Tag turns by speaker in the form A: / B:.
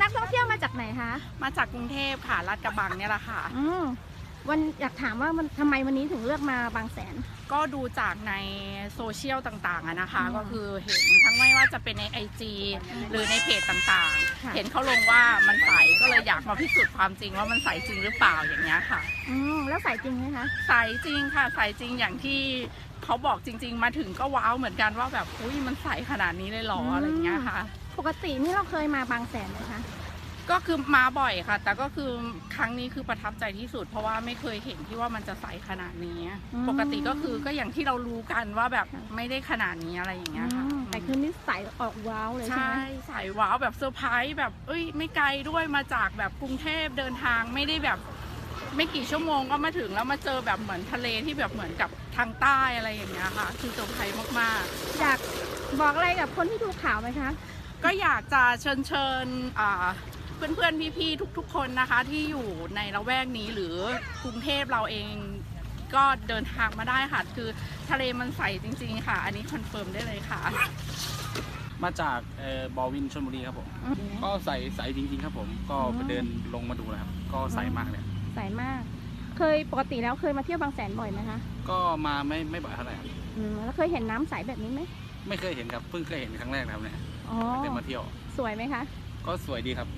A: นักท่องเที่ยวมาจากไหนคะ
B: มาจากกรุงเทพค่ะลาดกระบังเนี่ยแหละค่ะ
A: อืมวันอยากถามว่ามันทำไมวันนี้ถึงเลือกมาบางแสน
B: ก็ดูจากในโซเชียลต่างๆอะนะคะ
A: อืม
B: ก็คือเห็นทั้งไม่ว่าจะเป็นใน IG หรือในเพจต่าง
A: ค่ะ
B: ๆเห็นเขาลงว่ามันใสก็เลยอยากมาพิสูจน์ความจริงว่ามันใสจริงหรือเปล่าอย่างเงี้ยค่ะ
A: อืมแล้วใส่จริงไหมคะ
B: ใสจริงค่ะใสจริงอย่างที่เขาบอกจริง ๆ มาถึงก็ว้าวเหมือนกันว่าแบบอุ้ยมันใสขนาดนี้เลยเหรออะไรอย่างเงี้ยค่ะ
A: ปกตินี่เราเคยมาบางแสนไหมคะ
B: ก็คือมาบ่อยค่ะ แต่ก็คือครั้งนี้คือประทับใจที่สุด เพราะว่าไม่เคยเห็นที่ว่ามันจะใสขนาดนี้
A: อืม
B: ปกติก็คือก็อย่างที่เรารู้กันว่าแบบไม่ได้ขนาดนี้อะไรอย่างเงี้ยค่ะ
A: อืมแต่คืนนี้ใส่ออกว้าวเลยใช่
B: ใช่
A: ไหม
B: ใส่ว้าวแบบเซอร์ไพรส์แบบเอ้ยไม่ไกลด้วยมาจากแบบกรุงเทพเดินทางไม่ได้แบบ ไม่กี่ชั่วโมงก็มาถึงแล้วมาเจอแบบเหมือนทะเลที่แบบเหมือนกับทางใต้อะไรอย่างเงี้ยค่ะ คือเซอร์ไพรส์มากๆ
A: อยากบอกอะไรกับคนที่ดูข่าวไหมคะ
B: ก็อยากจะเชิญเชิญอ่าเพื่อนๆพี่ๆทุก ๆ คนนะคะที่อยู่ในละแวกนี้หรือกรุงเทพเราเองก็เดินทางมาได้ค่ะ คือทะเลมันใสจริง ๆ ค่ะ อันนี้คอนเฟิร์มได้เลยค่ะ
C: มาจากเอ่อบอวินชลบุรีครับผม ก็ใส่ใสจริง ๆ ครับผม ก็ไปเดินลงมาดูนะครับ ก็ใสมากเลย
A: ใส่มาก เคยปกติแล้วเคยมาเที่ยวบางแสนบ่อยไหมคะ
C: ก็มาไม่ไม่บ่อยเท่าไหร่ครับ
A: อืมแล้วเคยเห็นน้ำใสแบบนี้ไหม
C: ไม่เคยเห็นครับเพิ่งเคยเห็นครั้งแรกนะครับเนี่ย
A: อ๋อ
C: ได้มาเที่ยว
A: สวยไหมคะ
C: ก็สวยดีครับ